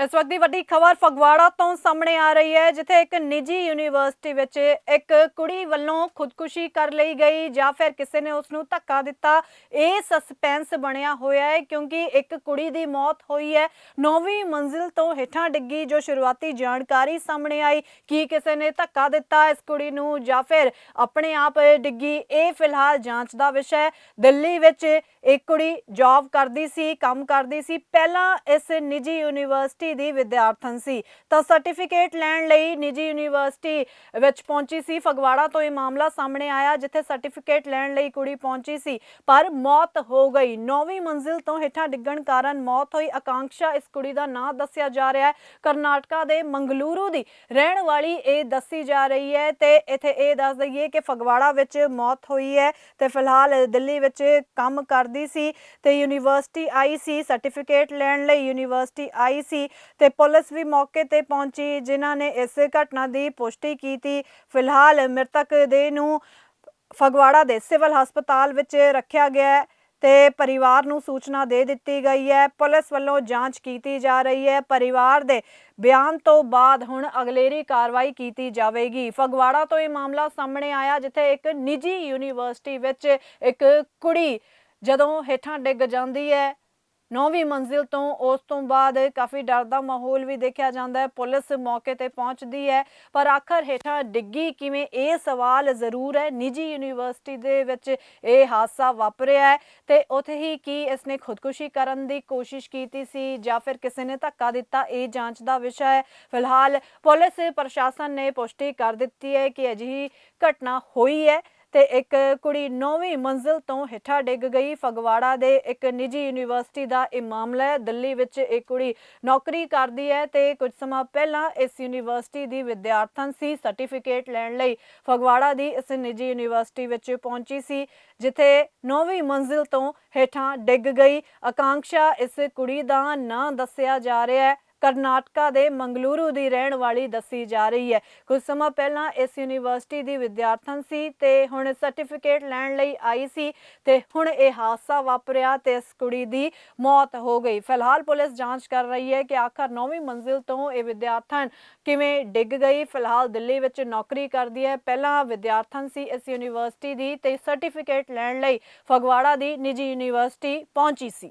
ਇਸ ਵਕਤ ਦੀ ਵੱਡੀ ਖਬਰ ਫਗਵਾੜਾ ਤੋਂ ਸਾਹਮਣੇ ਆ ਰਹੀ ਹੈ, ਜਿੱਥੇ ਇੱਕ ਨਿੱਜੀ ਯੂਨੀਵਰਸਿਟੀ ਵਿੱਚ ਇੱਕ ਕੁੜੀ ਵੱਲੋਂ ਖੁਦਕੁਸ਼ੀ ਕਰ ਲਈ ਗਈ ਜਾਂ ਫਿਰ ਕਿਸੇ ਨੇ ਉਸ ਨੂੰ ਧੱਕਾ ਦਿੱਤਾ। ਇਹ ਸਸਪੈਂਸ ਬਣਿਆ ਹੋਇਆ ਹੈ ਕਿਉਂਕਿ ਇੱਕ ਕੁੜੀ ਦੀ ਮੌਤ ਹੋਈ ਹੈ। 9ਵੀਂ ਮੰਜ਼ਿਲ ਤੋਂ ਹੇਠਾਂ ਡਿੱਗੀ ਜੋ ਸ਼ੁਰੂਆਤੀ ਜਾਣਕਾਰੀ ਸਾਹਮਣੇ ਆਈ, ਕਿ ਕਿਸੇ ਨੇ ਧੱਕਾ ਦਿੱਤਾ ਇਸ ਕੁੜੀ ਨੂੰ ਜਾਂ ਫਿਰ ਆਪਣੇ ਆਪ ਡਿੱਗੀ। ਇਹ ਫਿਲਹਾਲ ਜਾਂਚ ਦਾ ਵਿਸ਼ਾ ਹੈ। ਦਿੱਲੀ ਵਿੱਚ ਇੱਕ ਕੁੜੀ ਜੌਬ ਕਰਦੀ ਸੀ, ਕੰਮ ਕਰਦੀ ਸੀ, ਪਹਿਲਾਂ ਇਸ ਨਿੱਜੀ ਯੂਨੀਵਰਸਿਟੀ ਦੀ ਵਿਦਿਆਰਥਣ ਸੀ। ਤਾਂ ਸਰਟੀਫਿਕੇਟ ਲੈਣ ਲਈ ਨਿੱਜੀ ਯੂਨੀਵਰਸਿਟੀ ਵਿੱਚ ਪਹੁੰਚੀ ਸੀ। ਫਗਵਾੜਾ ਤੋਂ ਇਹ ਮਾਮਲਾ ਸਾਹਮਣੇ ਆਇਆ, ਜਿੱਥੇ ਸਰਟੀਫਿਕੇਟ ਲੈਣ ਲਈ ਕੁੜੀ ਪਹੁੰਚੀ ਸੀ। ਪਰ ਮੌਤ ਹੋ ਗਈ। 9ਵੀਂ ਮੰਜ਼ਿਲ ਤੋਂ ਹੇਠਾਂ ਡਿੱਗਣ ਕਾਰਨ ਮੌਤ ਹੋਈ। ਆਕਾਂਕਸ਼ਾ ਇਸ ਕੁੜੀ ਦਾ ਨਾਂ ਦੱਸਿਆ ਜਾ ਰਿਹਾ ਹੈ। ਕਰਨਾਟਕਾ ਦੇ ਮੰਗਲੂਰੂ ਦੀ ਰਹਿਣ ਵਾਲੀ ਇਹ ਦੱਸੀ ਜਾ ਰਹੀ ਹੈ ਤੇ ਇੱਥੇ ਇਹ ਦੱਸ ਦਈਏ ਕਿ ਫਗਵਾੜਾ ਵਿੱਚ ਮੌਤ ਹੋਈ ਹੈ ਤੇ ਫਿਲਹਾਲ ਦਿੱਲੀ ਵਿੱਚ ਕੰਮ ਕਰਦੀ ਸੀ ਤੇ ਯੂਨੀਵਰਸਿਟੀ ਆਈ ਸੀ ਸਰਟੀਫਿਕੇਟ ਲੈਣ ਲਈ ਯੂਨੀਵਰਸਿਟੀ ਆਈ ਸੀ ਤੇ ਪੁਲਿਸ ਵੀ ਮੌਕੇ ਤੇ ਪਹੁੰਚੀ, ਜਿਨ੍ਹਾਂ ਨੇ ਇਸ ਘਟਨਾ ਦੀ ਪੁਸ਼ਟੀ ਕੀਤੀ। ਫਿਲਹਾਲ ਮ੍ਰਿਤਕ ਦੇ ਨੂੰ ਫਗਵਾੜਾ ਦੇ ਸਿਵਲ ਹਸਪਤਾਲ ਵਿੱਚ ਰੱਖਿਆ ਗਿਆ ਹੈ ਤੇ ਪਰਿਵਾਰ ਨੂੰ ਸੂਚਨਾ ਦੇ ਦਿੱਤੀ ਗਈ ਹੈ। ਪੁਲਿਸ ਵੱਲੋਂ ਜਾਂਚ ਕੀਤੀ ਜਾ ਰਹੀ ਹੈ। ਪਰਿਵਾਰ ਦੇ ਬਿਆਨ ਤੋਂ ਬਾਅਦ ਹੁਣ ਅਗਲੇਰੀ ਕਾਰਵਾਈ ਕੀਤੀ ਜਾਵੇਗੀ। ਫਗਵਾੜਾ ਤੋਂ ਇਹ ਮਾਮਲਾ ਸਾਹਮਣੇ ਆਇਆ, ਜਿੱਥੇ ਇੱਕ ਨਿੱਜੀ ਯੂਨੀਵਰਸਿਟੀ ਵਿੱਚ ਇੱਕ ਕੁੜੀ ਜਦੋਂ ਹੇਠਾਂ ਡਿੱਗ ਜਾਂਦੀ ਹੈ, ਨੌਵੀਂ ਮੰਜ਼ਿਲ ਤੋਂ ਉਸ ਤੋਂ ਬਾਅਦ ਕਾਫੀ ਡਰ ਦਾ ਮਾਹੌਲ ਵੀ ਦੇਖਿਆ ਜਾਂਦਾ ਹੈ, ਪੁਲਿਸ ਮੌਕੇ ਤੇ ਪਹੁੰਚਦੀ ਹੈ, ਪਰ ਆਖਰ ਹੇਠਾਂ ਡਿੱਗੀ ਕਿਵੇਂ, ਇਹ ਸਵਾਲ ਜ਼ਰੂਰ ਹੈ, ਨਿੱਜੀ ਯੂਨੀਵਰਸਿਟੀ ਦੇ ਵਿੱਚ ਇਹ ਹਾਦਸਾ ਵਾਪਰਿਆ ਹੈ ਤੇ ਉਥੇ ਹੀ ਕੀ ਇਸਨੇ ਖੁਦਕੁਸ਼ੀ ਕਰਨ ਦੀ ਕੋਸ਼ਿਸ਼ ਕੀਤੀ ਸੀ ਜਾਂ ਫਿਰ ਕਿਸੇ ਨੇ ਧੱਕਾ ਦਿੱਤਾ, ਇਹ ਜਾਂਚ ਦਾ ਵਿਸ਼ਾ ਹੈ। ਫਿਲਹਾਲ ਪੁਲਿਸ ਪ੍ਰਸ਼ਾਸਨ ਨੇ ਪੁਸ਼ਟੀ ਕਰ ਦਿੱਤੀ ਹੈ ਕਿ ਅਜਿਹੀ ਘਟਨਾ ਹੋਈ ਹੈ। ਤੇ ਇੱਕ ਕੁੜੀ 9ਵੀਂ ਮੰਜ਼ਿਲ ਤੋਂ ਹੇਠਾਂ ਡਿੱਗ ਗਈ। ਫਗਵਾੜਾ ਦੇ ਇੱਕ ਨਿੱਜੀ ਯੂਨੀਵਰਸਿਟੀ ਦਾ ਇਹ ਮਾਮਲਾ ਹੈ। ਦਿੱਲੀ ਵਿੱਚ ਇੱਕ ਕੁੜੀ ਨੌਕਰੀ ਕਰਦੀ ਹੈ ਤੇ ਕੁਝ ਸਮਾਂ ਪਹਿਲਾਂ ਇਸ ਯੂਨੀਵਰਸਿਟੀ ਦੀ ਵਿਦਿਆਰਥਣ ਸੀ। ਸਰਟੀਫਿਕੇਟ ਲੈਣ ਲਈ ਫਗਵਾੜਾ ਦੀ ਇਸ ਨਿੱਜੀ ਯੂਨੀਵਰਸਿਟੀ ਵਿੱਚ ਪਹੁੰਚੀ ਸੀ, ਜਿੱਥੇ 9ਵੀਂ ਮੰਜ਼ਿਲ ਤੋਂ ਹੇਠਾਂ ਡਿੱਗ ਗਈ। ਆਕਾਂਕਸ਼ਾ ਇਸ ਕੁੜੀ ਦਾ ਨਾਂ ਦੱਸਿਆ ਜਾ ਰਿਹਾ ਹੈ। ਕਰਨਾਟਕਾ ਦੇ ਮੰਗਲੂਰੂ ਦੀ ਰਹਿਣ ਵਾਲੀ ਦੱਸੀ ਜਾ ਰਹੀ ਹੈ। ਕੁਝ ਸਮਾਂ ਪਹਿਲਾਂ ਇਸ ਯੂਨੀਵਰਸਿਟੀ ਦੀ ਵਿਦਿਆਰਥਣ ਸੀ ਤੇ ਹੁਣ ਸਰਟੀਫਿਕੇਟ ਲੈਣ ਲਈ ਆਈ ਸੀ ਤੇ ਹੁਣ ਇਹ ਹਾਦਸਾ ਵਾਪਰਿਆ ਤੇ ਇਸ ਕੁੜੀ ਦੀ ਮੌਤ ਹੋ ਗਈ। ਫਿਲਹਾਲ ਪੁਲਿਸ ਜਾਂਚ ਕਰ ਰਹੀ ਹੈ ਕਿ ਆਖਰ 9ਵੀਂ ਮੰਜ਼ਿਲ ਤੋਂ ਇਹ ਵਿਦਿਆਰਥਣ ਕਿਵੇਂ ਡਿੱਗ ਗਈ। ਫਿਲਹਾਲ ਦਿੱਲੀ ਵਿੱਚ ਨੌਕਰੀ ਕਰਦੀ ਹੈ। ਪਹਿਲਾਂ ਵਿਦਿਆਰਥਣ ਸੀ ਇਸ ਯੂਨੀਵਰਸਿਟੀ ਦੀ ਤੇ ਸਰਟੀਫਿਕੇਟ ਲੈਣ ਲਈ ਫਗਵਾੜਾ ਦੀ ਨਿੱਜੀ ਯੂਨੀਵਰਸਿਟੀ ਪਹੁੰਚੀ ਸੀ।